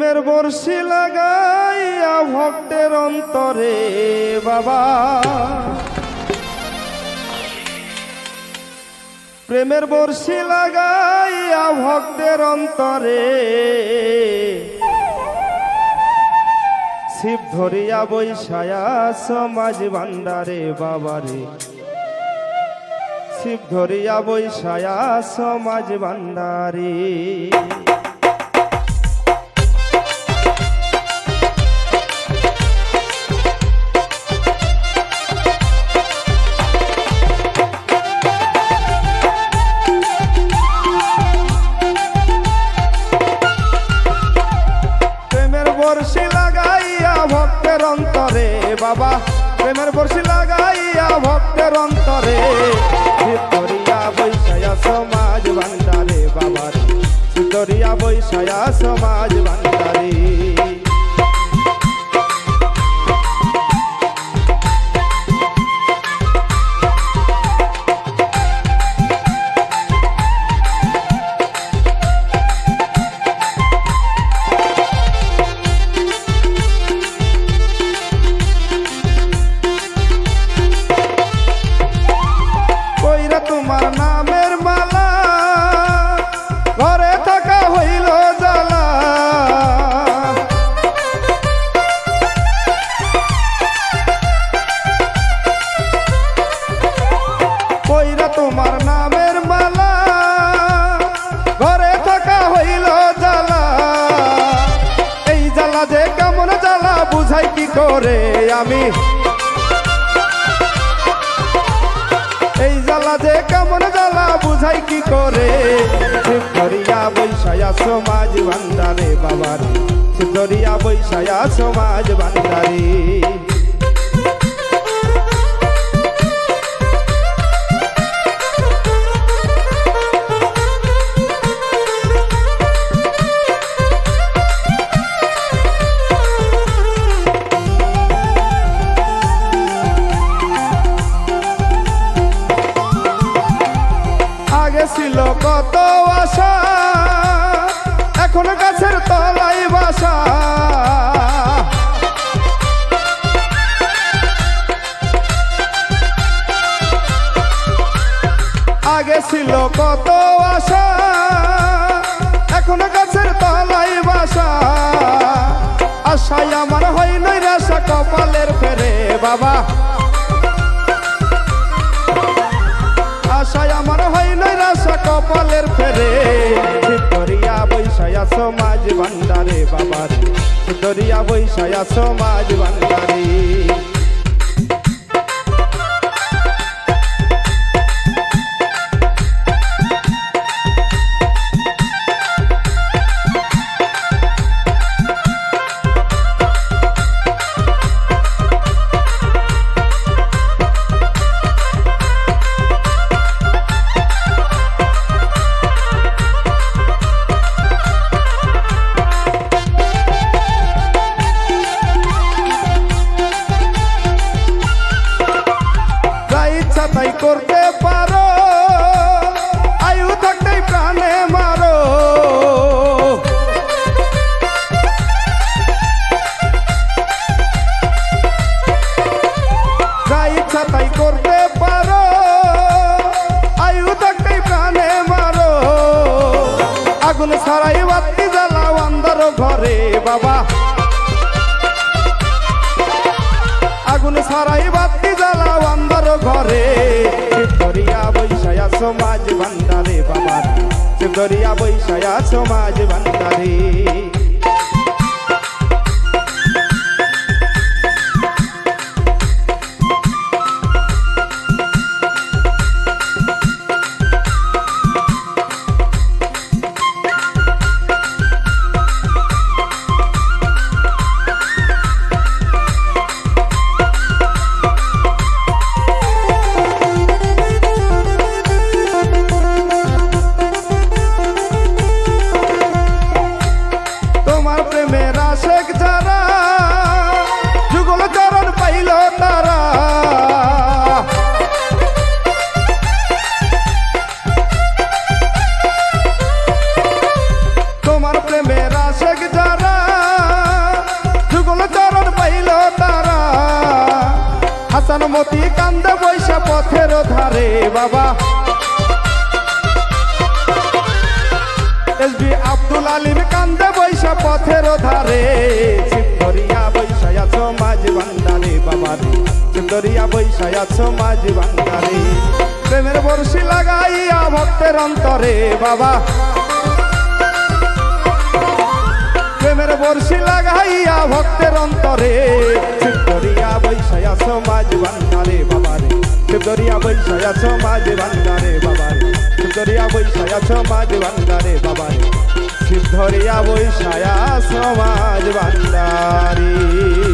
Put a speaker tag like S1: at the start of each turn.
S1: প্রেমের বর্ষি লাগাইয়া ভক্তের অন্তরে, বাবা। প্রেমের বর্ষি লাগাইয়া ভক্তের অন্তরে শিব ধরিয়া বৈশায়া সমাজ ভান্ডারে বাবারে শিব ধরিয়া বৈশায়া সমাজ ভান্ডারে বাবা, প্রেমের বর্ষি লাগাইয়া ভক্তের অন্তরে। সিদ্ধরিয়া বৈশায়া সমাজ ভান্ডারে বাবার সিদ্ধরিয়া বৈশায়া সমাজ ভান্ডারে। তোমার নামের মালা। ঘরে থাকা হইল জ্বালা। কইরা তোমার নামের মালা। ঘরে থাকা হইল জ্বালা। এই জ্বালা যে কেমন জ্বালা, বুঝাই কি করে আমি? বুঝাই কি করে? শিবধরিয়া বৈশায়া সমাজ বান্দারে বাবার। শিবধরিয়া বৈশায়া সমাজ ভান্ডারে। ছিল কত আশা, এখন গাছের তলাই বাসা। আশাই আমার হয় নৈরাশা কপালের ফেরে বাবা। আশায় আমার হয় নৈরাশা কপালের ফেরে। দরিয়া বৈশায়া সমাজ ভান্ডারে বাবার। দরিয়া বৈশায়া সমাজ ভান্ডারে। করতে পারো। আয়ু থাকতেই প্রাণে মারো। আগুন ছাড়াই বাতি জ্বালাও অন্ধর ঘরে, বাবা। আগুন ছাড়াই বাতি জ্বালাও অন্ধর ঘরে। দরিয়া বৈশায়া সমাজ ভান্ডারে বাবার দরিয়া বৈশায়া সমাজ ভান্ডারে। প্রেমের আশেক যারা, যুগল চরণ পাইল তারা। হাসান মতি কান্দে বৈশা পথের ধারে, বাবা। এসবি আব্দুল আলিম কান্দে বৈশা পথের ধারে। চিপরিয়া বৈশায় আছো মাঝ বান্দারে বাবা রে। চিপরিয়া বৈশায় আছো মাঝ বান্দারে প্রেমের বর্ষি লাগাইয়া ভক্তের অন্তরে, বাবা। প্রেমের বর্ষি লাগাইয়া ভক্তের অন্তরে। শিবদরিয়া বৈশায়া সমাজ ভান্ডারে বাবারে। শিবদরিয়া বৈশায়া সমাজ ভান্ডারে বাবারে। শিবদরিয়া বৈশায়া সমাজ ভান্ডারে বাবারে। সিদ্ধরিয়া বৈশায়া সমাজ ভান্ডারে।